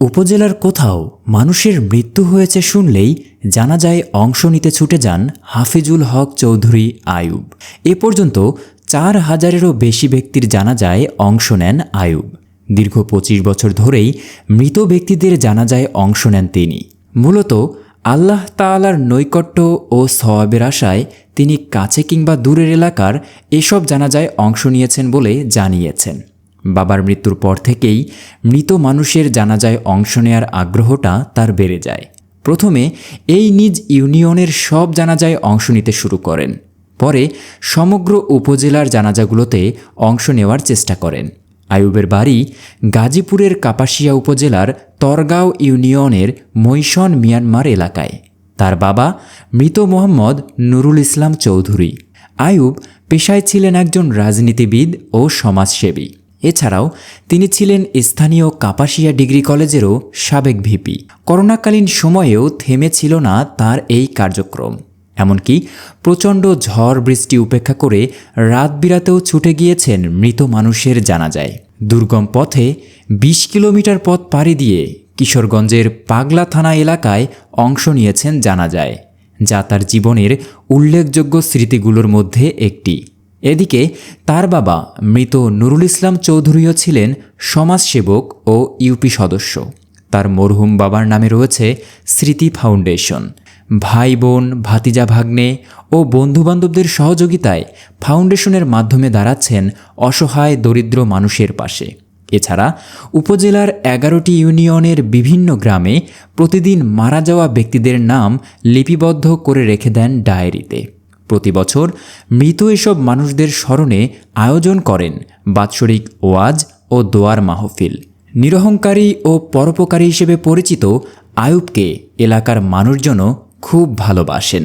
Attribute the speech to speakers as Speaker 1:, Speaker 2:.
Speaker 1: উপজেলার কোথাও মানুষের মৃত্যু হয়েছে শুনলেই জানা যায় অংশ নিতে ছুটে যান হাফিজুল হক চৌধুরী আয়ুব। এ পর্যন্ত চার হাজারেরও বেশি ব্যক্তির জানাজায় অংশ নেন আয়ুব। দীর্ঘ পঁচিশ বছর ধরেই মৃত ব্যক্তিদের জানাজায় অংশ নেন তিনি। মূলত আল্লাহ তাআলার নৈকট্য ও সওয়াবের আশায় তিনি কাছে কিংবা দূরের এলাকার এসব জানাজায় অংশ নিয়েছেন বলে জানিয়েছেন। বাবার মৃত্যুর পর থেকেই মৃত মানুষের জানাজায় অংশ নেয়ার আগ্রহটা তার বেড়ে যায়। প্রথমে এই নিজ ইউনিয়নের সব জানাজায় অংশ নিতে শুরু করেন। পরে সমগ্র উপজেলার জানাজাগুলোতে অংশ নেওয়ার চেষ্টা করেন। আয়ুবের বাড়ি গাজীপুরের কাপাসিয়া উপজেলার তরগাঁও ইউনিয়নের মৈশন, মিয়ানমার এলাকায়। তার বাবা মৃত মোহাম্মদ নুরুল ইসলাম চৌধুরী। আয়ুব পেশায় ছিলেন একজন রাজনীতিবিদ ও সমাজসেবী। এছাড়াও, তিনি ছিলেন স্থানীয় কাপাসিয়া ডিগ্রি কলেজেরও সাবেক ভিপি। করোনাকালীন সময়েও থেমে ছিল না তার এই কার্যক্রম। এমনকি প্রচণ্ড ঝড় বৃষ্টি উপেক্ষা করে রাত বিরাতেও ছুটে গিয়েছেন মৃত মানুষের জানাজায়। দুর্গম পথে ২০ কিলোমিটার পথ পাড়ি দিয়ে কিশোরগঞ্জের পাগলা থানা এলাকায় অংশ নিয়েছেন জানা যায় যা তার জীবনের উল্লেখযোগ্য স্মৃতিগুলোর মধ্যে একটি। এদিকে তার বাবা মৃত নুরুল ইসলাম চৌধুরীও ছিলেন সমাজসেবক ও ইউপি সদস্য। তার মরহুম বাবার নামে রয়েছে স্মৃতি ফাউন্ডেশন। ভাই বোন ভাতিজা ভাগ্নে ও বন্ধুবান্ধবদের সহযোগিতায় ফাউন্ডেশনের মাধ্যমে দাঁড়াচ্ছেন অসহায় দরিদ্র মানুষের পাশে। এছাড়া উপজেলার এগারোটি ইউনিয়নের বিভিন্ন গ্রামে প্রতিদিন মারা যাওয়া ব্যক্তিদের নাম লিপিবদ্ধ করে রেখে দেন ডায়েরিতে। প্রতি বছর মৃত এসব মানুষদের স্মরণে আয়োজন করেন বাৎসরিক ওয়াজ ও দোয়ার মাহফিল। নিরহংকারী ও পরোপকারী হিসেবে পরিচিত আয়ুবকে এলাকার মানুষজনও খুব ভালোবাসেন।